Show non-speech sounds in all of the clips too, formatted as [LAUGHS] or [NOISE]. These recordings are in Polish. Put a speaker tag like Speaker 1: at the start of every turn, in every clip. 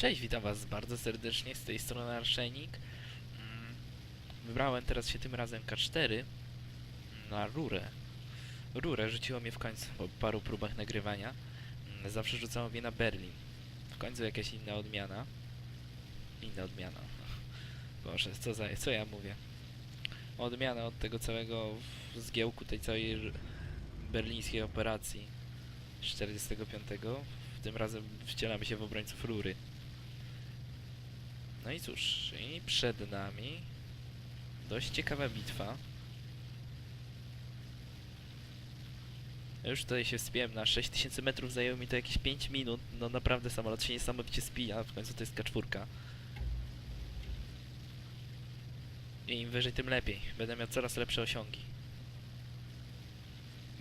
Speaker 1: Cześć, witam was bardzo serdecznie, z tej strony Arszejnik. Mm, Wybrałem teraz się tym razem K4 na rurę. Rurę rzuciło mnie w końcu po paru próbach nagrywania. Mm, Zawsze rzucało mnie na Berlin. W końcu jakaś inna odmiana. Inna odmiana. [LAUGHS] Boże, co, za, co ja mówię? Odmiana od tego całego zgiełku tej całej berlińskiej operacji 45. Tym razem wcielamy się w obrońców rury. No i cóż, i przed nami dość ciekawa bitwa. Już tutaj się wspiąłem na 6000 metrów, zajęło mi to jakieś 5 minut. No naprawdę samolot się niesamowicie spija, w końcu to jest K4. I im wyżej, tym lepiej. Będę miał coraz lepsze osiągi.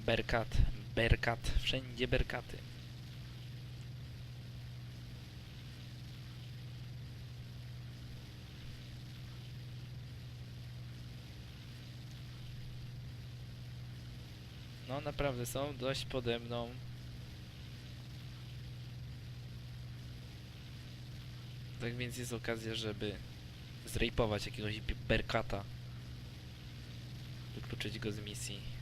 Speaker 1: Berkat, berkat, wszędzie berkaty. No naprawdę są dość pode mną. Tak więc jest okazja, żeby zrejpować jakiegoś berkata. Wykluczyć go z misji.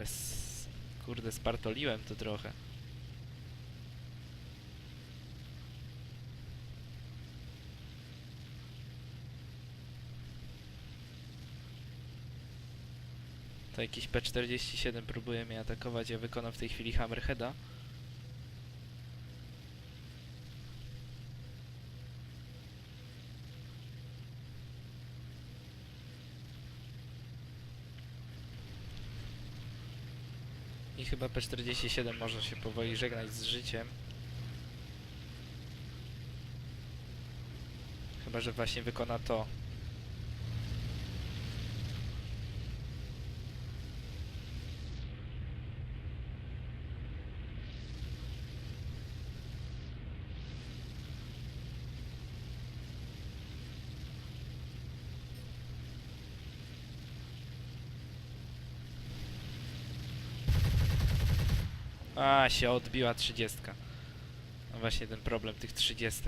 Speaker 1: Ale kurde spartoliłem to trochę. To jakiś P47 próbuje mnie atakować, ja wykonam w tej chwili Hammerheada. I chyba P47 może się powoli żegnać z życiem. Chyba, że właśnie wykona to. A, się odbiła 30. No właśnie ten problem tych 30.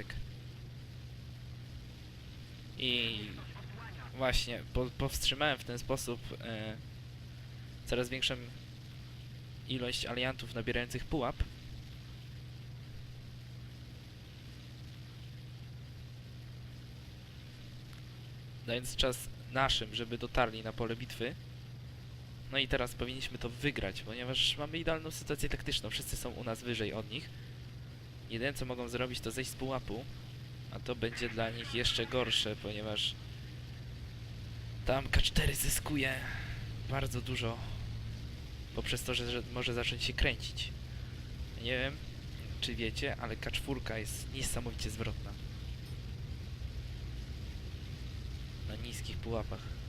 Speaker 1: I właśnie po, powstrzymałem w ten sposób e, coraz większą ilość aliantów nabierających pułap. Dając czas naszym, żeby dotarli na pole bitwy. No i teraz powinniśmy to wygrać, ponieważ mamy idealną sytuację taktyczną. Wszyscy są u nas wyżej od nich. Jedyne co mogą zrobić to zejść z pułapu, a to będzie dla nich jeszcze gorsze, ponieważ tam K4 zyskuje bardzo dużo poprzez to, że, że może zacząć się kręcić. Nie wiem, czy wiecie, ale K4 jest niesamowicie zwrotna. Na niskich pułapach.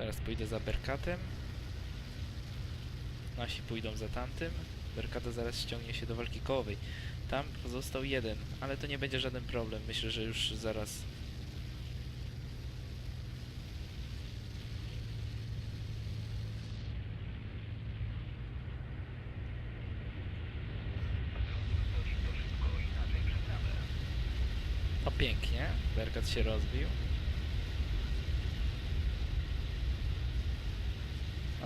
Speaker 1: Teraz pójdę za Berkatem. Nasi pójdą za tamtym. Berkata zaraz ściągnie się do walki kołowej. Tam pozostał jeden, ale to nie będzie żaden problem. Myślę, że już zaraz... O pięknie, Berkat się rozbił.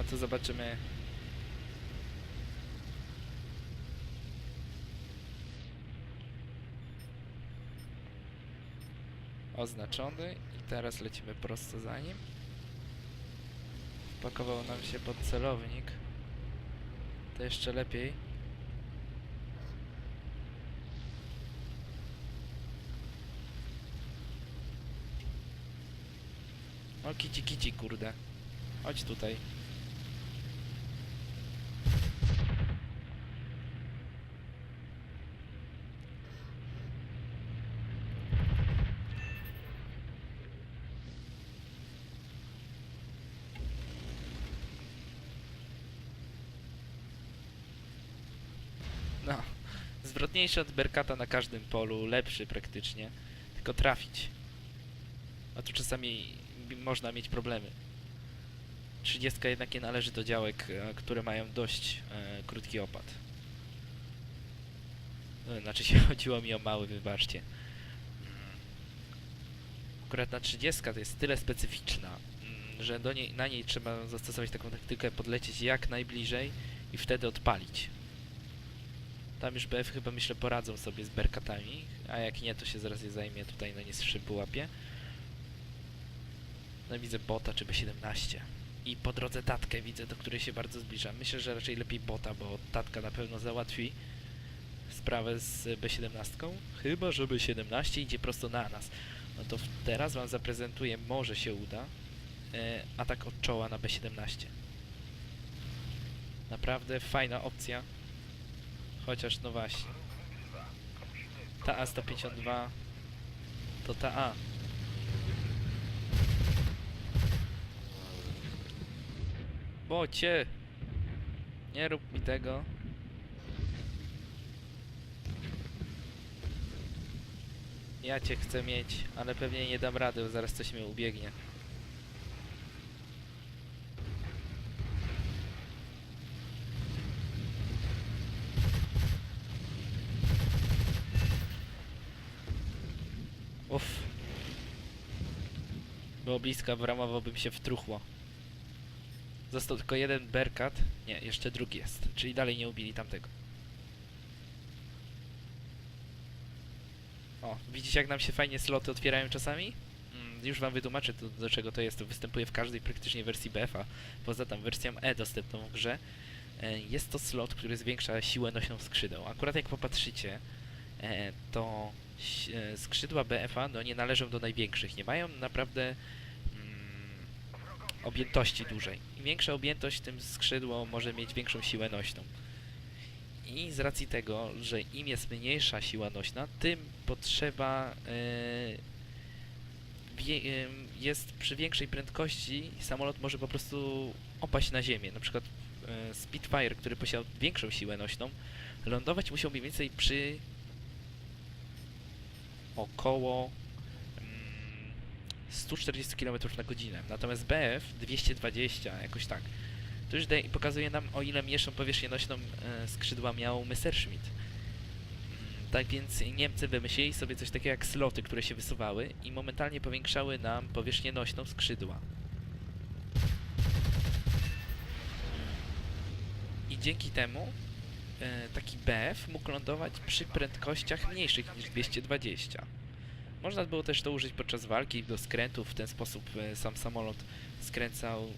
Speaker 1: A to zobaczymy. Oznaczony i teraz lecimy prosto za nim. Wpakował nam się pod celownik. To jeszcze lepiej. O kici kici kurde. Chodź tutaj. No, zwrotniejszy od Berkata na każdym polu, lepszy praktycznie, tylko trafić. A tu czasami można mieć problemy. 30 jednak nie należy do działek, e, które mają dość e, krótki opad. E, Znaczy się [LAUGHS] chodziło mi o mały, wybaczcie. Mm. Akurat na 30 to jest tyle specyficzna, mm, że do niej, na niej trzeba zastosować taką taktykę podlecieć jak najbliżej i wtedy odpalić. Tam już BF chyba myślę poradzą sobie z berkatami, a jak nie to się zaraz je zajmie tutaj na nie szybu łapie. No widzę bota czy B17. I po drodze tatkę widzę, do której się bardzo zbliżam. Myślę, że raczej lepiej bota, bo tatka na pewno załatwi sprawę z B17. Chyba, że B17 idzie prosto na nas. No to teraz wam zaprezentuję, może się uda, e, atak od czoła na B17. Naprawdę fajna opcja. Chociaż no właśnie. Ta A152 to ta A. Bocie! Nie rób mi tego. Ja cię chcę mieć, ale pewnie nie dam rady, bo zaraz coś mnie ubiegnie. Było blisko, bramowałbym się w truchło. Został tylko jeden berkat. Nie, jeszcze drugi jest. Czyli dalej nie ubili tamtego. O, widzicie jak nam się fajnie sloty otwierają czasami? Mm, już wam wytłumaczę to, do czego to jest. To występuje w każdej praktycznie wersji BF-a. Poza tam wersją E dostępną w grze. E, Jest to slot, który zwiększa siłę nośną skrzydeł. Akurat jak popatrzycie, e, to e, skrzydła BF-a no, nie należą do największych. Nie mają naprawdę objętości dużej. Im większa objętość, tym skrzydło może mieć większą siłę nośną. I z racji tego, że im jest mniejsza siła nośna, tym potrzeba e, em, jest przy większej prędkości samolot może po prostu opaść na ziemię. Na przykład e, Spitfire, który posiadał większą siłę nośną, lądować musiał mniej więcej przy około 140 km na godzinę. Natomiast BF 220, jakoś tak. To już pokazuje nam, o ile mniejszą powierzchnię nośną e, skrzydła miał Messerschmitt. Mm, Tak więc Niemcy wymyślili sobie coś takiego jak sloty, które się wysuwały i momentalnie powiększały nam powierzchnię nośną skrzydła. I dzięki temu e, taki BF mógł lądować przy prędkościach mniejszych niż 220. Można było też to użyć podczas walki do skrętów, w ten sposób e, sam samolot skręcał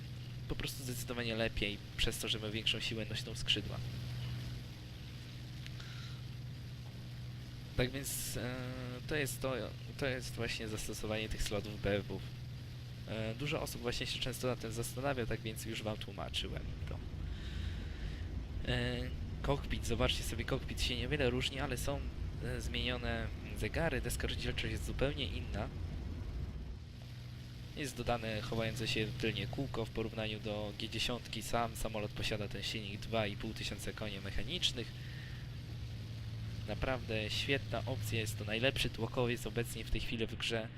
Speaker 1: po prostu zdecydowanie lepiej, przez to, że ma większą siłę nośną skrzydła. Tak więc e, to jest to, to jest właśnie zastosowanie tych slotów BF-ów. E, dużo osób właśnie się często na tym zastanawia, tak więc już wam tłumaczyłem to. E, kokpit, zobaczcie sobie, kokpit się niewiele różni, ale są zmienione zegary, deska jest zupełnie inna. Jest dodane chowające się tylnie kółko w porównaniu do G10. Sam samolot posiada ten silnik 2500 koni mechanicznych. Naprawdę świetna opcja, jest to najlepszy tłokowiec obecnie w tej chwili w grze.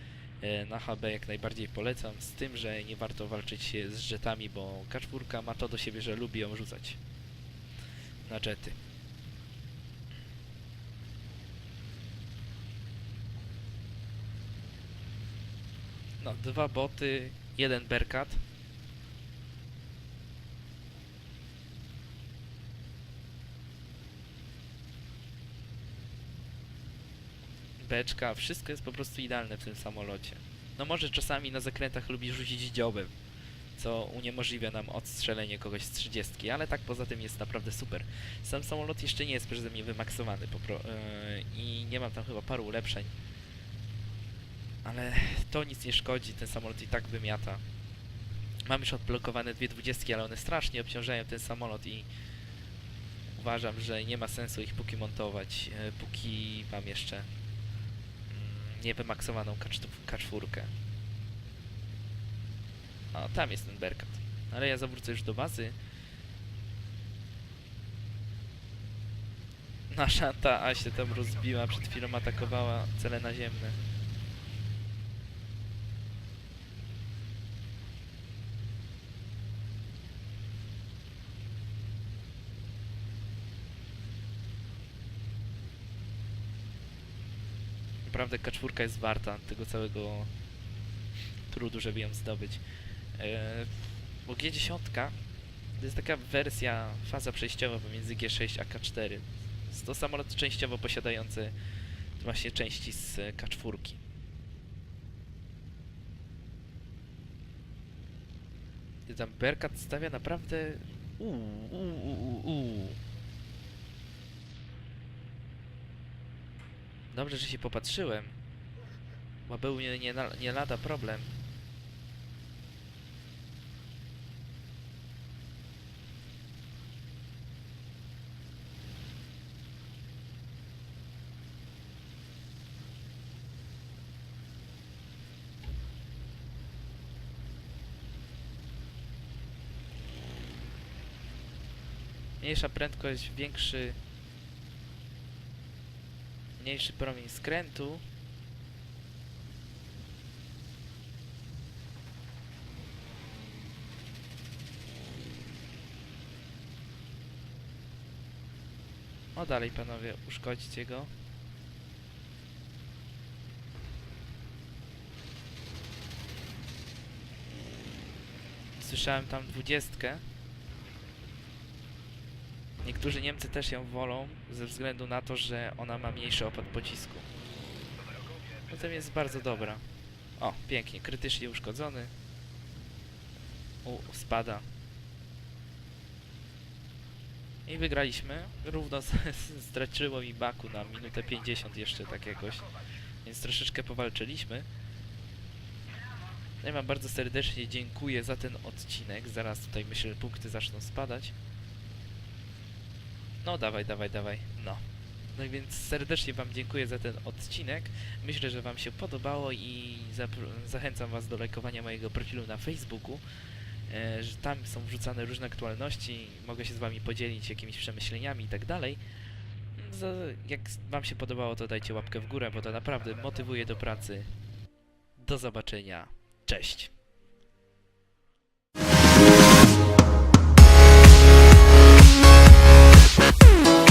Speaker 1: E, Na HB jak najbardziej polecam, z tym, że nie warto walczyć się z jetami, bo K4 ma to do siebie, że lubi ją rzucać na jety. No, dwa boty, jeden berkat. Beczka, wszystko jest po prostu idealne w tym samolocie. No może czasami na zakrętach lubi rzucić dziobem, co uniemożliwia nam odstrzelenie kogoś z 30, ale tak poza tym jest naprawdę super. Sam samolot jeszcze nie jest przeze mnie wymaksowany yy, i nie mam tam chyba paru ulepszeń. Ale to nic nie szkodzi, ten samolot i tak wymiata. Mam już odblokowane dwie dwudziestki, ale one strasznie obciążają ten samolot i uważam, że nie ma sensu ich póki montować, e, póki mam jeszcze mm, niewymaksowaną K4. K4. O, tam jest ten Berkat. Ale ja zawrócę już do bazy. Nasza ta A się tam rozbiła, przed chwilą atakowała cele naziemne. Naprawdę kaczwórka jest warta tego całego trudu, żeby ją zdobyć. E, bo G10 to jest taka wersja, faza przejściowa pomiędzy G6 a K4. Jest to samolot częściowo posiadający właśnie części z e, K4. I tam Berkat stawia naprawdę... Uuu, uuu, uuu, uuu. Dobrze, że się popatrzyłem. Bo był nie, nie, nie lada problem. Mniejsza prędkość, większy... Mniejszy promień skrętu. O dalej panowie, uszkodźcie go. Słyszałem tam dwudziestkę. Niektórzy Niemcy też ją wolą ze względu na to, że ona ma mniejszy opad pocisku. Potem jest bardzo dobra. O, pięknie, krytycznie uszkodzony. U, spada. I wygraliśmy. Równo [LAUGHS] straciło mi baku na minutę 50 jeszcze tak jakoś. Więc troszeczkę powalczyliśmy. Ja wam bardzo serdecznie dziękuję za ten odcinek. Zaraz tutaj myślę, że punkty zaczną spadać. No dawaj, dawaj, dawaj. No. No i więc serdecznie Wam dziękuję za ten odcinek. Myślę, że Wam się podobało i zachęcam Was do lajkowania mojego profilu na Facebooku. E, że tam są wrzucane różne aktualności, mogę się z Wami podzielić jakimiś przemyśleniami i tak dalej. Jak Wam się podobało, to dajcie łapkę w górę, bo to naprawdę motywuje do pracy. Do zobaczenia. Cześć. Thank you.